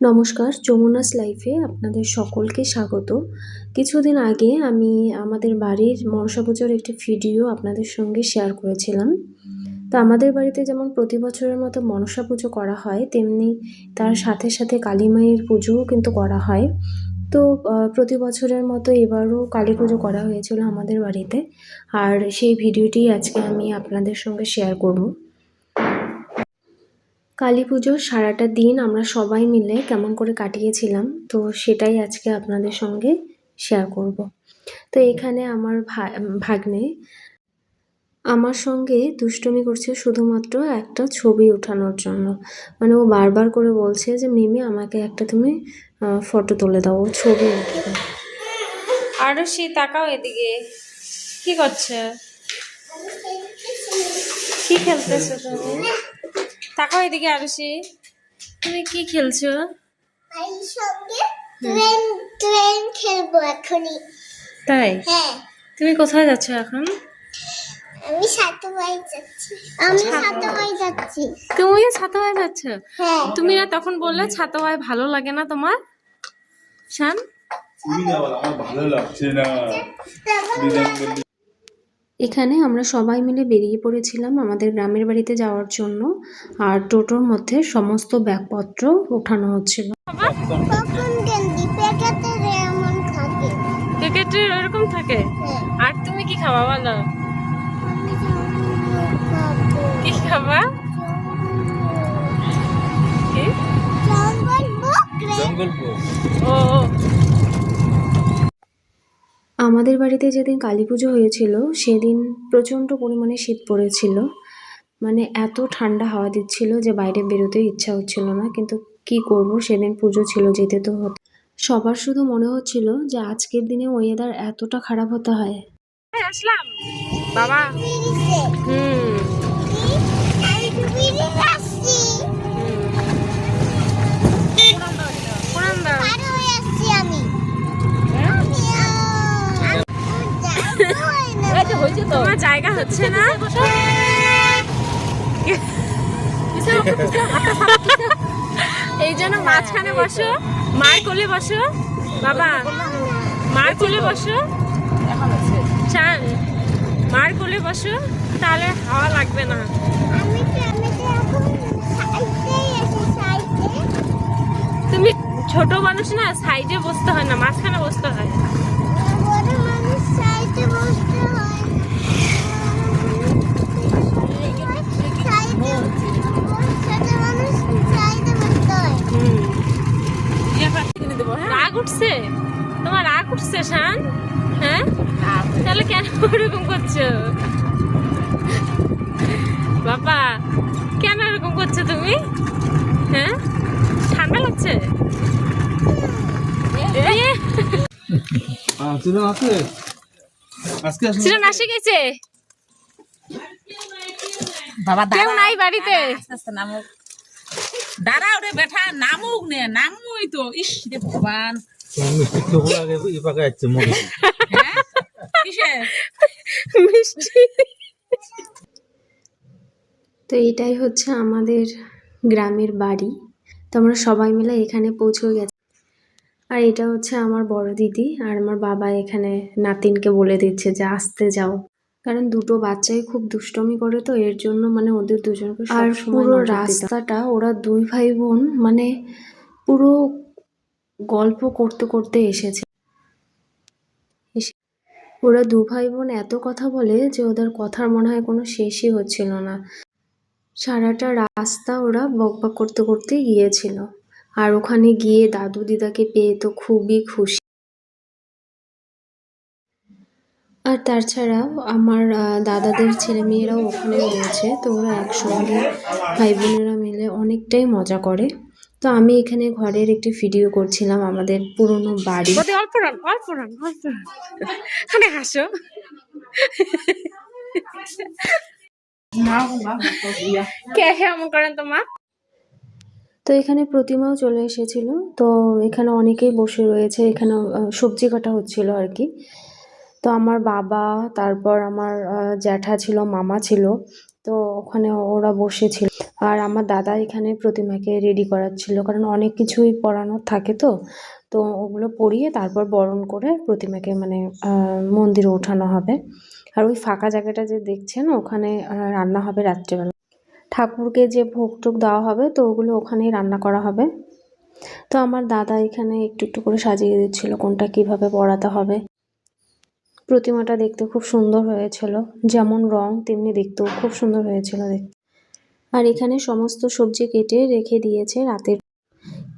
নমস্কার, যমুনাস লাইফে আপনাদের সকলকে স্বাগত। কিছুদিন আগে আমি আমাদের বাড়ির মনসা পুজোর একটি ভিডিও আপনাদের সঙ্গে শেয়ার করেছিলাম। তো আমাদের বাড়িতে যেমন প্রতি বছরের মতো মনসা পুজো করা হয়, তেমনি তার সাথে সাথে কালী মায়ের পুজোও কিন্তু করা হয়। তো প্রতি বছরের মতো এবারও কালী পুজো করা হয়েছিল আমাদের বাড়িতে। আর সেই ভিডিওটি আজকে আমি আপনাদের সঙ্গে শেয়ার করব। কালী পুজোর সারাটা দিন আমরা সবাই মিলে কেমন করে কাটিয়েছিলাম, তো সেটাই আজকে আপনাদের সঙ্গে শেয়ার করব। তো এখানে আমার ভাগ্নে আমার সঙ্গে দুষ্টুমি করছে শুধুমাত্র একটা ছবি ওঠানোর জন্য। মানে ও বারবার করে বলছে যে, মিমি, আমাকে একটা তুমি ফটো তুলে দাও ছবি উঠবে। আরও সে তাকাও এদিকে। কি করছে? কি খেলতেছো তুমি? তাকাও এদিকে আরুষি তুমি কি খেলছো? ট্রেন ট্রেন খেলব এখনই। তাই? হ্যাঁ। তুমি কোথায় যাচ্ছ এখন? আমি সাতবাই যাচ্ছি। আমি সাতবাই যাচ্ছি। তুমি যাচ্ছ? হ্যাঁ। তুমি না তখন বললে ছাতোয়ায় ভালো লাগে না তোমার? শান? তুমি না বলো, আমার ভালো লাগছে না। দিদান বললি এখানে আমরা সবাই মিলে বেরিয়ে পড়েছিলাম আমাদের গ্রামের বাড়িতে যাওয়ার জন্য। আর টোটোর মধ্যে সমস্ত ব্যাগপত্র ওঠানো হচ্ছিল। থাকে। হ্যাঁ। আর তুমি কি খাওয়া বলো? আমাদের বাড়িতে যেদিন কালী পুজো হয়েছিল, সেদিন প্রচণ্ড পরিমাণে শীত পড়েছিল। মানে এত ঠান্ডা হাওয়া দিচ্ছিল যে বাইরে বেরোতে ইচ্ছা হচ্ছিল না, কিন্তু কি করব, সেদিন পুজো ছিল, যেতে তো হতো। সবার শুধু মনে হচ্ছিল যে আজকের দিনে ওয়েদার এতটা খারাপ হতে হয়, আসলাম। বাবা। হুম। হচ্ছে না? এই জন্য মাঝখানে বসো, মার কোলে বসো, বাবা, মার কোলে বসো। চান, মার কোলে বসো, তাহলে হাওয়া লাগবে না। তুমি ছোট মানুষ না সাইডে বসতে হয় না, মাঝখানে বসতে হয়। বসতে তাহলে কেন ওরকম করছ? বাবা কেন এরকম করছ তুমি? হ্যাঁ? ঠান্ডা লাগছে? আসে গেছে বাবা কেউ নাই বাড়িতে। নামুক। দাঁড়াও রে বেটা নামুক নে নামুই তো। ইস রে ভগবান। মিষ্টি হ্যাঁ? মিষ্টি। তো এটাই হচ্ছে আমাদের গ্রামের বাড়ি। তো আমরা সবাই মিলে এখানে পৌঁছে গেছি। আর এটা হচ্ছে আমার বড় দিদি আর আমার বাবা এখানে নাতিনকে বলে দিচ্ছে যে আসতে যাও। কারণ দুটো বাচ্চাই খুব দুষ্টমি করে তো এর জন্য মানে ওদের দুজনকে আর পুরো রাস্তাটা ওরা দুই ভাই বোন মানে পুরো গল্প করতে করতে এসেছে। এসে- ওরা দু ভাই বোন এত কথা বলে যে ওদের কথার মনে হয় কোনো শেষই হচ্ছিল না। সারাটা রাস্তা ওরা বকবক করতে করতে গিয়েছিল। আর ওখানে গিয়ে দাদু দিদাকে পেয়ে তো খুবই খুশি। আর তাছাড়াও আমার দাদাদের ছেলে মেয়েরাও ওখানে রয়েছে। তো ওরা একসঙ্গে ভাই বোনেরা মিলে অনেকটাই মজা করে। তো আমি এখানে ঘরের একটি ভিডিও করছিলাম আমাদের পুরনো বাড়ি। অল্প রান অল্প রান অল্প রান। হাসো। কে এমন করেন তোমার তো এখানে প্রতিমাও চলে এসেছিল। তো এখানে অনেকেই বসে রয়েছে। এখানে সবজি কাটা হচ্ছিল আর কি। তো আমার বাবা তারপর আমার জ্যাঠা ছিল মামা ছিল। তো ওখানে ওরা বসেছিল। আর আমার দাদা এখানে প্রতিমাকে রেডি করাচ্ছিল, কারণ অনেক কিছুই পরানোর থাকে তো। তো ওগুলো পরিয়ে তারপর বরণ করে প্রতিমাকে মানে মন্দিরে ওঠানো হবে। আর ওই ফাঁকা জায়গাটা যে দেখছেন, ওখানে রান্না হবে রাত্রেবেলা। ঠাকুরকে যে ভোগ টোগ দেওয়া হবে, তো ওগুলো ওখানেই রান্না করা হবে। তো আমার দাদা এখানে একটু একটু করে সাজিয়ে দিচ্ছিল কোনটা কীভাবে পড়াতে হবে। প্রতিমাটা দেখতে খুব সুন্দর হয়েছিল। যেমন রং, তেমনি দেখতেও খুব সুন্দর হয়েছিল দেখতে। আর এখানে সমস্ত সবজি কেটে রেখে দিয়েছে রাতের।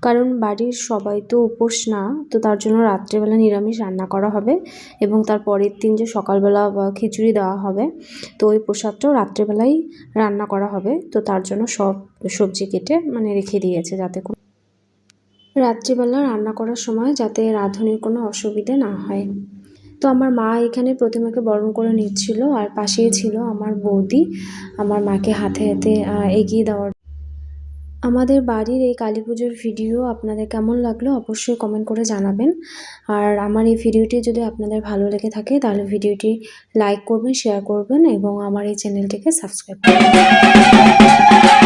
কারণ বাড়ির সবাই তো উপোস না, তো তার জন্য রাত্রেবেলা নিরামিষ রান্না করা হবে এবং তার পরের দিন যে সকালবেলা খিচুড়ি দেওয়া হবে, তো ওই প্রসাদটাও রাত্রেবেলাই রান্না করা হবে। তো তার জন্য সব সবজি কেটে মানে রেখে দিয়েছে যাতে কোনো রাত্রিবেলা রান্না করার সময় যাতে রাঁধুনির কোনো অসুবিধে না হয়। তো আমার মা এখানে প্রতিমাকে বরণ করে নিচ্ছিল আর পাশেই ছিল আমার বৌদি, আমার মাকে হাতে হাতে এগিয়ে দেওয়ার আমাদের বাড়ির এই কালী পুজোর ভিডিও আপনাদের কেমন লাগল অবশ্যই কমেন্ট করে জানাবেন। আর আমার এই ভিডিওটি যদি আপনাদের ভালো লেগে থাকে তাহলে ভিডিওটি লাইক করবেন শেয়ার করবেন এবং আমার এই চ্যানেলটিকে সাবস্ক্রাইব করবেন।